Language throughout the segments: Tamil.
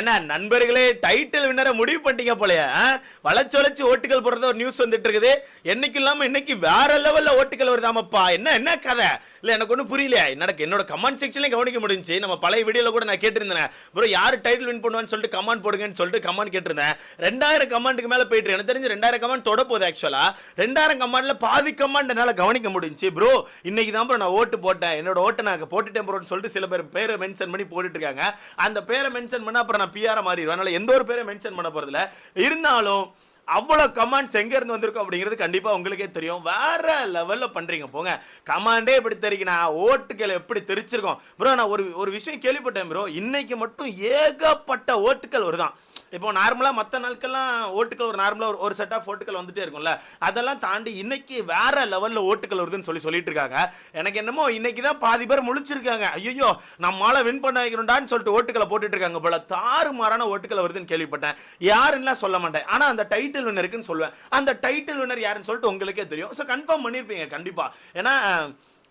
என்ன நண்பர்களே டைட்டில் வின்னரை முடிவு பண்ணிட்டீங்க போலயே ஆ? வளைச்சு வளைச்சு ஓட்டுகள் போடுறது ஒரு நியூஸ் வந்துட்டு இருக்குது என்னைக்கு இல்லாம இன்னைக்கு வேற லெவல்ல ஓட்டுகள் வருதாமப்பா என்ன என்ன கதை? இல்ல எனக்கு ஒன்றும் புரியலையா. என்னோட என்னோட கமெண்ட் செக்ஷன்ல கவனிக்க முடிஞ்சு நம்ம பழைய வீடியோல கூட நான் கேட்டிருந்தேன். ப்ரோ யார் டைட்டில் வின் பண்ணுவான்னு சொல்லிட்டு கமெண்ட் போடுங்கன்னு சொல்லிட்டு கமெண்ட் கேட்டிருந்தேன். ரெண்டாயிரம் கமெண்ட்டுக்கு மேல போயிட்டு எனக்கு தெரிஞ்சு ரெண்டாயிரம் கமெண்ட் தொட போகுது ஆக்சுவலா ரெண்டாயிரம் கமெண்ட்ல பாதி கமெண்ட் என்னால கவனிக்க முடிஞ்சு ப்ரோ இன்னைக்கு தான் ப்ரோ நான் ஓட்டு போட்டேன். என்னோட ஓட்டை நான் போட்டுட்டேன் ப்ரோன்னு சொல்லிட்டு சில பேர் பேரை மென்ஷன் பண்ணி போட்டுட்டு இருக்காங்க. அந்த பேரை மென்ஷன் பண்ண அப்புறம் நான் பிஆர மாறிடுவேன் அதனால் எந்த ஒரு பேரை மென்ஷன் பண்ண போகிறதில்ல இருந்தாலும் அவ்வளோ கமாண்ட்ஸ் எங்கேருந்து வந்திருக்கோம் வந்திருக்கும் அப்படிங்கிறது கண்டிப்பாக உங்களுக்கே தெரியும். வேற லெவலில் பண்ணுறீங்க போங்க. கமாண்டே இப்படி தெரியுங்கண்ணா ஓட்டுக்கள் எப்படி தெரிச்சிருக்கோம்? ப்ரோ நான் ஒரு ஒரு விஷயம் கேள்விப்பட்டேன் ப்ரோ இன்னைக்கு மட்டும் ஏகப்பட்ட ஓட்டுக்கள் வருதான். இப்போ நார்மலாக மற்ற நாட்கள்லாம் ஓட்டுகள் ஒரு நார்மலாக ஒரு ஒரு செட் ஆஃப் ஓட்டுகள் வந்துட்டே இருக்கும்ல. அதெல்லாம் தாண்டி இன்னைக்கு வேற லெவலில் ஓட்டுகள் வருதுன்னு சொல்லி சொல்லிட்டு இருக்காங்க. எனக்கு என்னமோ இன்னைக்கு தான் பாதி பேர் முழிச்சிருக்காங்க. ஐயோ நம்மளால வின் பண்ண வைக்கணும்டான்னு சொல்லிட்டு ஓட்டுகளை போட்டுட்டு இருக்காங்க போல. தாறுமாறான ஓட்டுகள் வருதுன்னு கேள்விப்பட்டேன். யாருன்னா சொல்ல மாட்டேன். ஆனால் அந்த டைட்டில் வின்னருக்குன்னு சொல்லுவேன். அந்த டைட்டில் வின்னர் யாருன்னு சொல்லிட்டு உங்களுக்கே தெரியும். ஸோ கன்ஃபார்ம் பண்ணியிருப்பீங்க கண்டிப்பாக ஏன்னா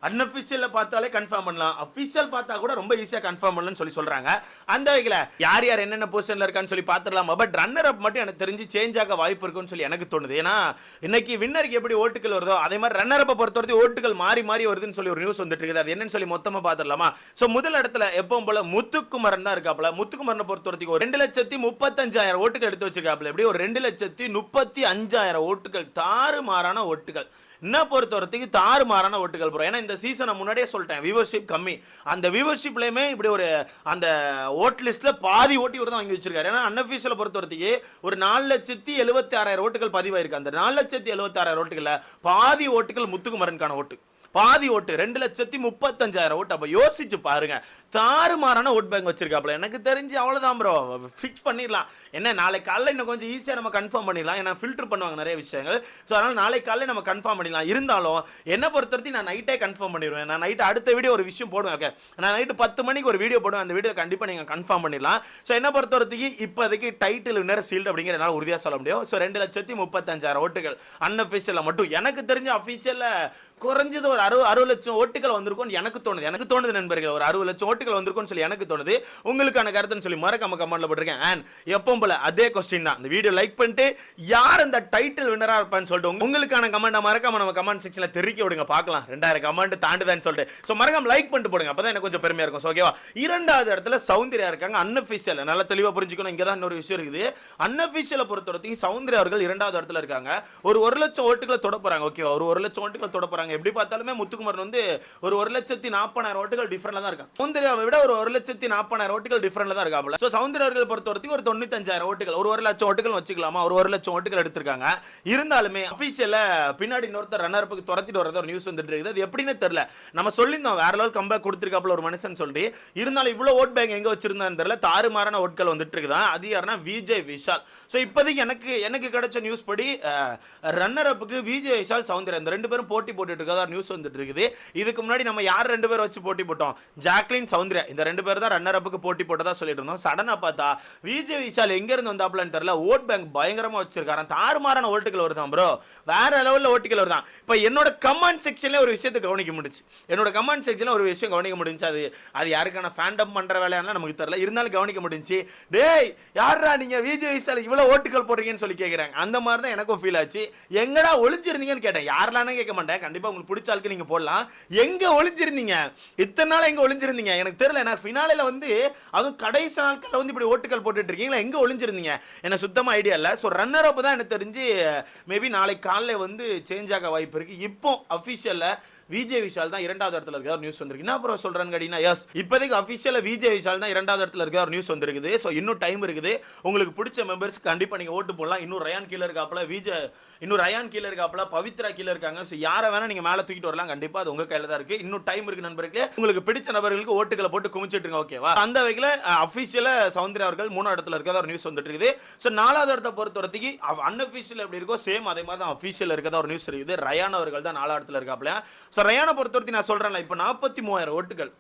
அன்அஃபிஷியலில் பார்த்தாலே கன்ஃபார்ம் பண்ணலாம். அஃபிஷியல் பார்த்தா கூட ரொம்ப ஈஸியாக கன்ஃபார்ம் பண்ணலன்னு சொல்லி சொல்கிறாங்க அந்த வகையில் யார் யார் என்னென்ன பொசிஷனில் இருக்கான்னு சொல்லி பார்த்துடலாமா? பட் ரன்னர் அப் மட்டும் எனக்கு தெரிஞ்சு சேஞ்ச் ஆக வாய்ப்பு இருக்குன்னு சொல்லி எனக்கு தோணுது. ஏன்னா இன்னைக்கு வின்னருக்கு எப்படி ஓட்டுகள் வருதோ அதே மாதிரி ரன்னர் அப்பை பொறுத்தவரைக்கும் ஓட்டுகள் மாறி மாறி வருதுன்னு சொல்லி ஒரு நியூஸ் வந்துட்டு இருக்குது. அது என்னன்னு சொல்லி மொத்தமாக பார்த்துடலாமா? ஸோ முதல் இடத்துல எப்பவும் போல முத்துக்குமரன் தான் இருக்காப்புல. முத்துக்குமரனை பொறுத்தவரைக்கும் ஒரு ரெண்டு லட்சத்தி முப்பத்தஞ்சாயிரம் ஓட்டுகள் எடுத்து வச்சிருக்காப்புல. எப்படி ஒரு ரெண்டு லட்சத்தி முப்பத்தி அஞ்சாயிரம் ஓட்டுகள் தாறுமாறான ஓட்டுகள். என்ன பொறுத்த வரத்துக்கு தாறுமாறான ஓட்டுகள் ப்ரோ ஏன்னா இந்த சீசனை முன்னாடியே சொல்லிட்டேன் வியூவர்ஷிப் கம்மி. அந்த வியூவர்ஷிப்லேயுமே இப்படி ஒரு அந்த ஓட் லிஸ்ட்டில் பாதி ஓட்டி தான் வாங்கி வச்சிருக்காரு. ஏன்னா அன்அஃபீஷியலை பொறுத்த வரைக்கும் ஒரு நாலு லட்சத்தி எழுபத்தி ஆறாயிரம் ஓட்டுகள் பதிவாயிருக்கு. அந்த நாலு லட்சத்தி எழுபத்தி ஆறாயிரம் பாதி ஓட்டுகள் முத்துக்குமரனுக்கான ஓட்டு. பாதி ஓட்டு ரெண்டு லட்சத்தி முப்பத்தஞ்சாயிரம் ஓட்டு. அப்போ யோசிச்சு பாருங்க. தாறுமாறான ஓட் பேங்க் வச்சிருக்காப்ல எனக்கு தெரிஞ்சு அவ்வளோதான் ப்ரோ ஃபிக்ஸ் பண்ணிடலாம். என்ன நாளை காலைல இன்னும் கொஞ்சம் ஈஸியாக நம்ம கன்ஃபார்ம் பண்ணிடலாம். ஏன்னா ஃபில்டர் பண்ணுவாங்க நிறைய விஷயங்கள். ஸோ அதனால் நாளை காலைல நம்ம கன்ஃபார்ம் பண்ணிடலாம். இருந்தாலும் என்னை பொறுத்தவரைக்கும் நான் நைட்டே கன்ஃபார்ம் பண்ணிடுவேன். நான் நைட்டு அடுத்த வீடியோ ஒரு விஷயம் போடுவேன் ஓகே நான் நைட்டு பத்து மணிக்கு ஒரு வீடியோ போடுவேன். அந்த வீடியோ கண்டிப்பாக நீங்கள் கன்ஃபார்ம் பண்ணிடலாம். ஸோ என்ன பொறுத்தவரைக்கும் இப்போதைக்கு டைட்டில் வின்னர் சீல்டு அப்படிங்கிற என்னால் உறுதியாக சொல்ல முடியும். ஸோ ரெண்டு லட்சத்தி முப்பத்தஞ்சாயிரம் ஓட்டுகள் அன்அஃபிஷியலில் மட்டும். எனக்கு தெரிஞ்ச அஃபிஷியலில் குறைஞ்சது ஒரு அறுபது அறுபது லட்சம் ஓட்டுகள் வந்திருக்கும் எனக்கு தோணுது. எனக்கு தோணுது நண்பர்கள் ஒரு அறுபது லட்சம் ஓட்டுகள் வந்திருக்கும்னு சொல்லி எனக்கு தோணுது. உங்களுக்கான கருத்துன்னு சொல்லி மறக்காம கமெண்ட்ல போட்டிருக்கேன். அண்ட் எப்பவும் போல அதே கொஸ்டின் தான். இந்த வீடியோ லைக் பண்ணிட்டு யார் இந்த டைட்டில் வினரா இருப்பான்னு சொல்லிட்டு உங்களுக்கான கமெண்ட் மறக்காம நம்ம கமெண்ட் செக்ஷன்ல தெரிவிக்க விடுங்க. பார்க்கலாம். ரெண்டாயிரம் கமெண்ட் தாண்டுதான்னு சொல்லிட்டு. ஸோ மறக்காம லைக் பண்ணிட்டு போடுங்க. அப்பதான் எனக்கு கொஞ்சம் பெருமையா இருக்கும். ஓகேவா இரண்டாவது இடத்துல சௌந்தர்யா இருக்காங்க. அன்அஃபிஷியல் நல்லா தெளிவா புரிஞ்சுக்கணும். இங்க தான் இன்னொரு விஷயம் இருக்குது. அன்அஃபிஷியலை பொறுத்த வரைக்கும் சௌந்தர்யா அவர்கள் இரண்டாவது இடத்துல இருக்காங்க. ஒரு ஒரு லட்சம் ஓட்டுகளை தொட போறாங்க. ஓகேவா ஒரு ஒரு லட்சம் ஓட்டுகளை தொட இருக்காங்க. எப்படி பார்த்தாலுமே முத்துக்குமரன் வந்து ஒரு ஒரு லட்சத்தி நாற்பதாயிரம் ஓட்டுகள் டிஃபரெண்ட்ல தான் இருக்காங்க சௌந்தர்யாவை விட ஒரு ஒரு லட்சத்தி நாற்பதாயிரம் ஓட்டுகள் டிஃபரெண்ட்ல தான் இருக்காப்ல ஸோ சௌந்தர்யா அவர்கள் பொறுத்த வரைக்கும் ஒரு தொண்ணூத்தஞ்சாயிரம் ஓட்டுகள் ஒரு ஒரு லட்சம் ஓட்டுகள் வச்சுக்கலாமா? ஒரு ஒரு லட்சம் ஓட்டுகள் எடுத்திருக்காங்க. இருந்தாலுமே அஃபீஷியல்ல பின்னாடி இன்னொருத்தர் ரன்னர் அப்புக்கு துரத்திட்டு வரத ஒரு நியூஸ் வந்துட்டு இருக்குது. அது எப்படின்னு தெரியல. நம்ம சொல்லியிருந்தோம் வேற லெவல் கம்பேக் கொடுத்துருக்காப்ல ஒரு மனுஷன் சொல்லி இருந்தாலும் இவ்வளவு ஓட் பேங்க் எங்க வச்சிருந்தான்னு தெரியல. தாறுமாறான ஓட்கள் வந்துட்டு இருக்குதான் அது யாருன்னா விஜய் விஷால். ஸோ இப்போதைக்கு எனக்கு எனக்கு கிடைச்ச நியூஸ் படி ரன்னர் அப்புக்கு விஜய் விஷால் சௌந்தர்யா இந்த ரெண்டு பேரும் போட்டி போட்டுட்டு இருக்கதா நியூஸ் வந்துட்டு இருக்குது இதுக்கு முன்னாடி நம்ம யார் ரெண்டு பேரும் வச்சு போட்டி போட்டோம்? ஜாக்லின் சௌந்தர்யா. இந்த ரெண்டு பேர் தான் ரன்னர் அப்புக்கு போட்டி போட்டதா சொல்லிட்டு இருந்தோம். சடனா பார்த்தா விஜய் விஷால் எங்கேருந்து வந்தாப்லன்னு தெரியல. ஓட் பேங்க் பயங்கரமா வச்சிருக்காரு. தாறுமாறான ஓட்டுகள் வருதான் ப்ரோ வேற லெவலில் ஓட்டுகள் வருதான். இப்போ என்னோட கமெண்ட் செக்ஷன்ல ஒரு விஷயத்தை கவனிக்க முடிஞ்சு என்னோட கமெண்ட் செக்ஷன்ல ஒரு விஷயம் கவனிக்க முடிஞ்சு அது அது யாருக்கான ஃபேண்டம் பண்ற வேலையான நமக்கு தெரியல. இருந்தாலும் கவனிக்க முடிஞ்சு டேய் யாரா நீங்க விஜய் விஷால் இவ்வளவு ஓட்டுகள் போடுறீங்கன்னு சொல்லி கேட்குறாங்க அந்த மாதிரி தான் எனக்கும் ஃபீல் ஆச்சு. எங்கடா ஒளிஞ்சிருந்தீங்கன்னு கேட்டேன். யாரெல்லாம் கேட்க மாட்டேன். கண்டிப்பாக உங்களுக்கு பிடிச்ச ஆளுக்கு நீங்கள் போடலாம். எங்கே ஒளிஞ்சிருந்தீங்க? இத்தனை நாள் எங்கே ஒளிஞ்சிருந்தீங்க? எனக்கு தெரியல நான் ஃபினாலில் வந்து அதுவும் கடைசி நாட்களில் வந்து இப்படி ஓட்டுகள் போட்டுட்டு இருக்கீங்களா எங்கே ஒளிஞ்சிருந்தீங்க? எனக்கு சுத்தமாக ஐடியா இல்லை. ஸோ ரன்னர் அப் தான் எனக்கு தெரிஞ்சு மேபி நாளைக்கு காலையில் வந்து சேஞ்ச் ஆக வாய்ப்பு இருக்குது இப்போ அஃபிஷியலில் விஜய் விஷால் தான் இரண்டாவது இடத்துல இருக்க ஒரு நியூஸ் வந்திருக்கு. என்ன அப்புறம் சொல்றேன்னு கேட்டீங்கன்னா எஸ் இப்போதைக்கு அஃபிஷியலாக விஜய் விஷால் தான் இரண்டாவது இடத்துல இருக்க ஒரு நியூஸ் வந்திருக்குது. ஸோ இன்னும் டைம் இருக்குது. உங்களுக்கு பிடிச்ச மெம்பர்ஸ் கண்டிப்பாக நீங்கள் ஓட்டு போடலாம். இன்னும் ரயான் கீழே இருக்காப்புல விஜய் இன்னும் ரயான் கீழே இருக்காப்புல பவித்ரா கீழே இருக்காங்க. ஸோ யாரை வேணால் நீங்கள் மேலே தூக்கிட்டு வரலாம். கண்டிப்பாக அது உங்கள் கையில் தான் இருக்குது இன்னும் டைம் இருக்கு நண்பருக்கு உங்களுக்கு பிடிச்ச நபர்களுக்கு ஓட்டுகளை போட்டு குமிச்சிட்டுருங்க ஓகேவா அந்த வகையில் அஃபிஷியலாக சௌந்தர்யா அவர்கள் மூணாவது இடத்துல இருக்கிறதா ஒரு நியூஸ் வந்துட்டு இருக்குது. ஸோ நாலாவது இடத்த பொறுத்த வரைக்கும் அன்அஃபிஷியல் எப்படி இருக்கோ சேம் அதே மாதிரி தான் அஃபிஷியல் இருக்கிறதா ஒரு நியூஸ் இருக்குது. ரயான் அவர்கள் தான் நாலாவது இடத்துல இருக்காப்ல ஸோ ரயானை பொறுத்த வரைக்கும் நான் சொல்றேன்ல இப்போ நாற்பத்தி மூவாயிரம் ஓட்டுகள்.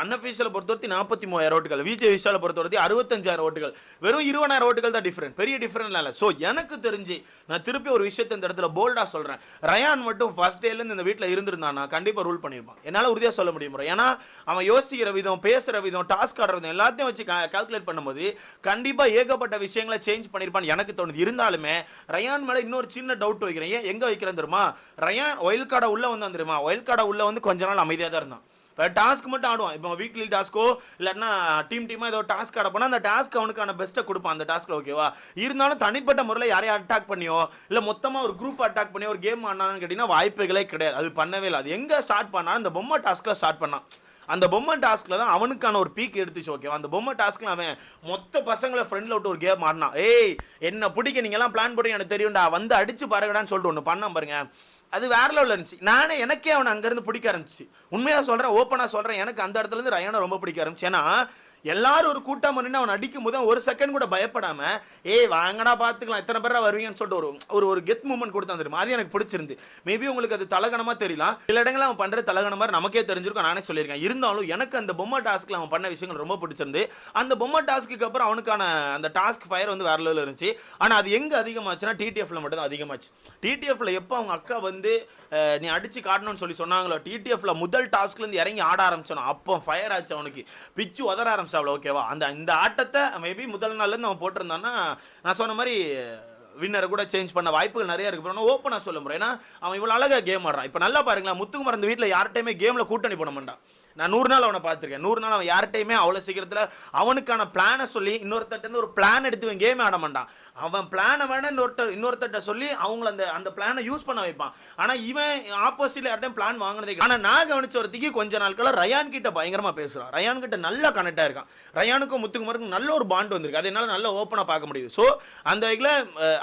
அன்அஃபீஷியலை பொறுத்தவரைக்கும் நாற்பத்தி மூவாயிரம் ஓட்டுகள் விஜய் விஷாலை பொறுத்தவரைக்கும் அறுபத்தஞ்சாயிரம் ஓட்டுகள். வெறும் இருபதாயிரம் ஓட்டுகள் தான் டிஃப்ரெண்ட் பெரிய டிஃப்ரெண்ட் இல்லை. ஸோ எனக்கு தெரிஞ்சு நான் திருப்பி ஒரு விஷயத்தை இந்த இடத்துல போல்டாக சொல்கிறேன் ரயான் மட்டும் ஃபர்ஸ்ட் டேலேருந்து இந்த வீட்டில் இருந்திருந்தானா கண்டிப்பாக ரூல் பண்ணியிருப்பான். என்னால் உறுதியாக சொல்ல முடியும் ஏன்னா அவன் யோசிக்கிற விதம் பேசுகிற விதம் டாஸ்க் ஆடுற விதம் எல்லாத்தையும் வச்சு கால்குலேட் பண்ணும்போது கண்டிப்பாக ஏகப்பட்ட விஷயங்களை சேஞ்ச் பண்ணியிருப்பான்னு எனக்கு தோணுது. இருந்தாலுமே ரயான் மேலே இன்னொரு சின்ன டவுட் வைக்கிறேன். ஏன் எங்கே வைக்கிறேன் தெரியுமா? ரயான் ஒயில் கார்டை உள்ளே வந்து வந்துருமா ஒயில் கார்டை உள்ளே வந்து கொஞ்ச நாள் அமைதியாக தான் இருந்தான். இப்போ டாஸ்க் மட்டும் ஆடுவான். இப்போ வீக்லி டாஸ்க்கோ இல்லைன்னா டீம் டீமாக ஏதோ டாஸ்க் ஆட போனால் அந்த டாஸ்க் அவனுக்கான பெஸ்ட்டை கொடுப்பான் அந்த டாஸ்க்கில் ஓகேவா இருந்தாலும் தனிப்பட்ட முறையில் யாரையும் அட்டாக் பண்ணியோ இல்லை மொத்தமாக ஒரு குரூப் அட்டாக் பண்ணி ஒரு கேம் ஆனான்னு கேட்டிங்கன்னா வாய்ப்புகளே கிடையாது. அது பண்ணவே இல்லை. அது எங்கே ஸ்டார்ட் பண்ணாலும் அந்த பொம்மை டாஸ்க்கில் ஸ்டார்ட் பண்ணான். அந்த பொம்மை டாஸ்க்கில் தான் அவனுக்கான ஒரு பீக் எடுத்துச்சு ஓகேவா அந்த பொம்மை டாஸ்க்கில் அவன் மொத்த பசங்களை ஃப்ரெண்டில் விட்டு ஒரு கேம் ஆடினான். ஏய் என்ன பிடிக்க நீங்கள்லாம் பிளான் பண்ணி எனக்கு தெரியும்டா. வந்து அடிச்சு பாருங்கடான்னு சொல்லிட்டு ஒன்று பண்ணான் பாருங்க. அது வேற லெவலில் இருந்துச்சு. நானே எனக்கே அவனை அங்கேருந்து பிடிக்க ஆரம்பிச்சு உண்மையாக சொல்கிறேன் ஓப்பனாக சொல்கிறேன் எனக்கு அந்த இடத்துல இருந்து ரயானை ரொம்ப பிடிக்க ஆரம்பிச்சு. ஏன்னா எல்லாரும் ஒரு கூட்டம் பண்ணி அவன் அடிக்கும் போது ஒரு செகண்ட் கூட பயப்படாம ஏய் வாங்கடா பார்த்துக்கலாம் எத்தனை பேரா வருவீங்கன்னு சொல்லிட்டு ஒரு ஒரு ஒரு கெத் மூமெண்ட் கொடுத்தா தெரியுமா? அது எனக்கு பிடிச்சிருந்து. மேபி உங்களுக்கு அது தலகணமா தெரியலாம் சில இடங்களில் அவன் பண்ற தலகணம் மாதிரி நமக்கே தெரிஞ்சிருக்கும். நானே சொல்லியிருக்கேன். இருந்தாலும் எனக்கு அந்த பொம்மை டாஸ்க்ல அவன் பண்ண விஷயங்கள் ரொம்ப பிடிச்சிருந்து அந்த பொம்மை டாஸ்க்கு அப்புறம் அவனுக்கான அந்த டாஸ்க் ஃபயர் வந்து வேற லெவலில் இருந்துச்சு. ஆனா அது எங்க அதிகமாச்சுன்னா டிடிஎஃப்ல மட்டும் தான் அதிகமாச்சு. டிடிஎஃப்ல எப்போ அவங்க அக்கா வந்து நீ அடிச்சு காட்டணும்னு சொல்லி சொன்னாங்களோ டிடிஎஃப்ல முதல் டாஸ்க்ல இருந்து இறங்கி ஆட ஆரம்பிச்சோம். அப்போ ஃபயர் ஆச்சு அவனுக்கு. பிச்சு உதற ஆரம்பிச்சாப்ல ஓகேவா அந்த இந்த ஆட்டத்தை மேபி முதல் நாள்ல இருந்து அவன் போட்டிருந்தான்னா நான் சொன்ன மாதிரி வின்னரை கூட சேஞ்ச் பண்ண வாய்ப்புகள் நிறைய இருக்கு. ஆனால் ஓப்பனாக சொல்ல முடியும் ஏன்னா அவன் இவ்வளோ அழகாக கேம் ஆடுறான். இப்போ நல்லா பாருங்களேன் முத்துக்குமார் இந்த வீட்டில் யார்கிட்டையுமே கேமில் கூட்டணி போட மாட்டான். நான் நூறு நாள் அவனை பார்த்துருக்கேன். நூறு நாள் அவன் யார்கிட்டையுமே அவ்வளோ சீக்கிரத்தில் அவனுக்கான பிளானை சொல்லி இன்னொருத்தட்டேருந்து ஒரு பிளான் எடுத்து இவன் கேம் ஆட மாட்டான். அவன் பிளானை வேணா இன்னொருத்தர் இன்னொருத்தட்ட சொல்லி அவங்கள அந்த அந்த பிளானை யூஸ் பண்ண வைப்பான். ஆனால் இவன் ஆப்போசிட்ல யார்ட்டையும் பிளான் வாங்கினதே ஆனால் நான் கவனிச்ச வரத்துக்கு கொஞ்ச நாள் ரயான் கிட்ட பயங்கரமாக பேசுகிறான் ரயான் கிட்ட நல்லா கனெக்டாக இருக்கான். ரயானுக்கும் முத்துக்குமாருக்கும் நல்ல ஒரு பாண்ட் வந்திருக்கு. அது என்னால் நல்ல ஓப்பனாக பார்க்க முடியுது. ஸோ அந்த வகையில்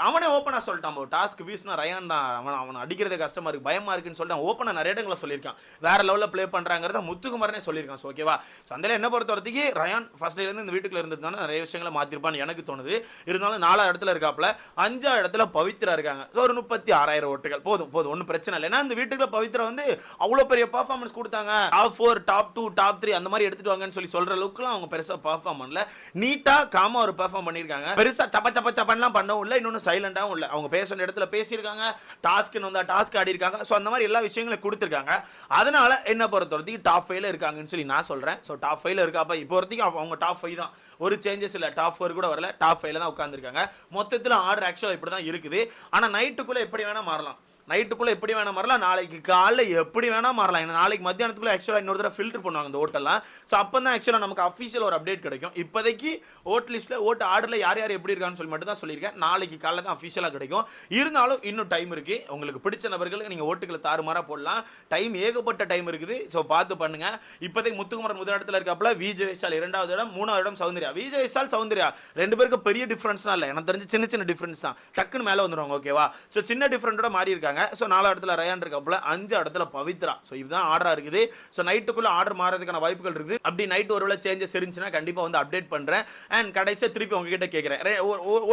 அவனே ஓப்பனாக சொல்லிட்டான் டாஸ்க் வீஸ்னா ரயான் தான். அவன் அவன் அடிக்கிறதே கஷ்டமாக இருக்கு பயமாக இருக்குன்னு சொல்லிட்டு அவன் ஓப்பனாக நிறைய இடங்களை சொல்லியிருக்கான். வேற லெவலில் ப்ளே பண்ணுறாங்கிறத முத்துக்குமாரனே சொல்லியிருக்கான். ஸோ ஓகேவா ஸோ அதில் என்ன பொறுத்த வரைக்கும் ரயான் ஃபர்ஸ்ட் இருந்து இந்த வீட்டுக்குள்ள இருந்ததுனால நிறைய விஷயங்களை மாற்றிருப்பான்னு எனக்கு தோணுது. இருந்தாலும் நாலா இடத்துல இருக்காப்புல அஞ்சா இடத்துல பவித்ரா இருக்காங்க. ஸோ ஒரு முப்பத்தி ஆறாயிரம் ஓட்டுகள். போதும் போதும் ஒன்றும் பிரச்சனை இல்லை. ஏன்னா இந்த வீட்டுக்குள்ள பவித்ரா வந்து அவ்வளோ பெரிய பர்ஃபார்மன்ஸ் கொடுத்தாங்க. Top four top two top three அந்த மாதிரி எடுத்துட்டு வாங்கன்னு சொல்லி சொல்கிற அளவுக்குலாம் அவங்க பெருசாக பர்ஃபார்ம் பண்ணல. நீட்டாக காமா ஒரு பர்ஃபார்ம் பண்ணியிருக்காங்க. பெருசாக சப்ப சப்ப சப்பன்லாம் பண்ணவும் இல்லை. இன்னொன்று சைலண்டாகவும் இல்லை. அவங்க பேச இடத்துல பேசியிருக்காங்க. டாஸ்க்குன்னு வந்தால் டாஸ்க் ஆடி இருக்காங்க ஸோ அந்த மாதிரி எல்லா விஷயங்களும் கொடுத்துருக்காங்க. அதனால என்ன பொறுத்த வரைக்கும் டாப் ஃபைவ்ல இருக்காங்கன்னு சொல்லி நான் சொல்கிறேன் ஸோ டாப் ஃபைவ்ல இருக்காப்பா இப்போ வரைக்கும் அவங்க- அவங்க டாப் ஃபைவ் தான். ஒரு சேஞ்சஸ் இல்லை டாப் ஃபோர் கூட வரல டாப் ஃபைவ்ல தான் உட்காந்துருக்காங்க மொத்தத்தில் ஆர்டர் ஆக்சுவலாக இப்படி தான் இருக்குது. ஆனால் நைட்டுக்குள்ளே எப்படி வேணால் மாறலாம். நைட்டுக்குள்ளே எப்படி வேணால் மாறலாம் நாளைக்கு காலைல எப்படி வேணால் மாறலாம். ஏன்னா நாளைக்கு மத்தியானத்துக்குள்ள ஆக்சுவலாக இன்னொரு தடவை ஃபில்டர் பண்ணுவாங்க இந்த ஓட்டெல்லாம் ஸோ அப்போ தான் ஆக்சுவலாக நமக்கு அஃபீஷியல் ஒரு அப்டேட் கிடைக்கும். இப்போதைக்கு ஓட் லிஸ்ட்டில் ஓட்டு ஆர்டரில் யார் யார் எப்படி இருக்கான்னு சொல்லி மட்டும் தான் சொல்லியிருக்கேன். நாளைக்கு காலைல தான் அஃபீஷியலாக கிடைக்கும். இருந்தாலும் இன்னும் டைம் இருக்குது உங்களுக்கு பிடிச்ச நபர்களுக்கு நீங்கள் ஓட்டுகளை தாறுமாறாக போடலாம். டைம் ஏகப்பட்ட டைம் இருக்குது. ஸோ பார்த்து பண்ணுங்க. இப்போதைக்கு முத்துக்குமரன் முதல் இடத்துல இருக்காப்புல விஜய் விஷால் இரண்டாவது இடம் மூணாவது இடம் சௌந்தர்யா. விஜய் விஷால் சௌந்தர்யா. ரெண்டு பேருக்கு பெரிய டிஃப்ரென்ஸ்லாம் இல்லை. எனக்கு தெரிஞ்சு சின்ன சின்ன டிஃப்ரென்ஸ் தான். டக்குன்னு மேலே வந்துருவாங்க ஓகேவா ஸோ சின்ன டிஃப்ரெண்ட்டோட மாறி இருக்காங்க ஸோ நாலு இடத்துல ரயான் இருக்காப்புல அஞ்சு இடத்துல பவித்ரா. ஸோ இதுதான் ஆர்டராக இருக்குது. ஸோ நைட்டுக்குள்ள ஆர்டர் மாறதுக்கான வாய்ப்புகள் இருக்குது. அப்படி நைட் ஒருவேளை சேஞ்சஸ் இருந்துச்சுன்னா கண்டிப்பாக வந்து அப்டேட் பண்ணுறேன் அண்ட் கடைசியாக திருப்பி உங்ககிட்ட கேட்குறேன்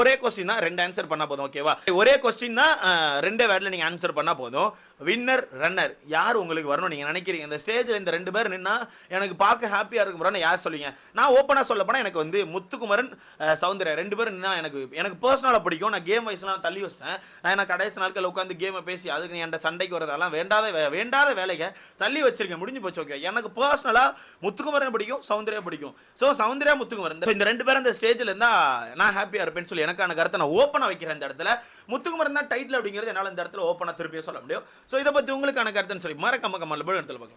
ஒரே கொஸ்டின் தான் ரெண்டு ஆன்சர் பண்ணால் போதும் ஓகேவா ஒரே கொஸ்டின் தான் ரெண்டே வேர்டில் நீங்கள் ஆன்சர் பண்ணால் போதும். வின்னர் ரன்னர் யார் உங்களுக்கு வரணும் நீங்கள் நினைக்கிறீங்க? இந்த ஸ்டேஜில் இந்த ரெண்டு பேர் நின்னா எனக்கு பார்க்க ஹாப்பியாக இருக்கும் bro யார் சொல்லுவீங்க? நான் ஓப்பனாக சொல்ல போனால் எனக்கு வந்து முத்துக்குமரன் சௌந்தர்யா ரெண்டு பேரும் நின்னா எனக்கு எனக்கு பர்சனலாக பிடிக்கும். நான் கேம் வைஸ்லாம் தள்ளி வச்சிட்டேன். நான் என்ன கடைசி நாட்கள் உட்காந்து கேமை பேசி அதுக்கு நீ என்கிட்ட சண்டைக்கு வரதெல்லாம் வேண்டாத வே- வேண்டாத வேலையை தள்ளி வச்சிருக்கேன் முடிஞ்சு போச்சு ஓகே எனக்கு பர்சனலாக முத்துக்குமரன் பிடிக்கும் சௌந்தர்யா பிடிக்கும். ஸோ சௌந்தர்யா முத்துக்குமரன். இந்த- ரெண்டு பேரும் இந்த ஸ்டேஜில் இருந்தால் நான் ஹாப்பியாக இருப்பேன்னு சொல்லி எனக்கான கருத்தை நான் ஓப்பனாக வைக்கிறேன் இந்த இடத்துல. முத்துக்குமரன் தான் டைட்டில் அப்படிங்கிறது என்னால் இந்த இடத்துல ஓப்பனாக திருப்பியே சொல்ல முடியும். ஸோ இதை பற்றி உங்களுக்கான கருத்துன்னு சொல்லி மறக்காம கம்மல் இடத்துல பார்க்கலாம்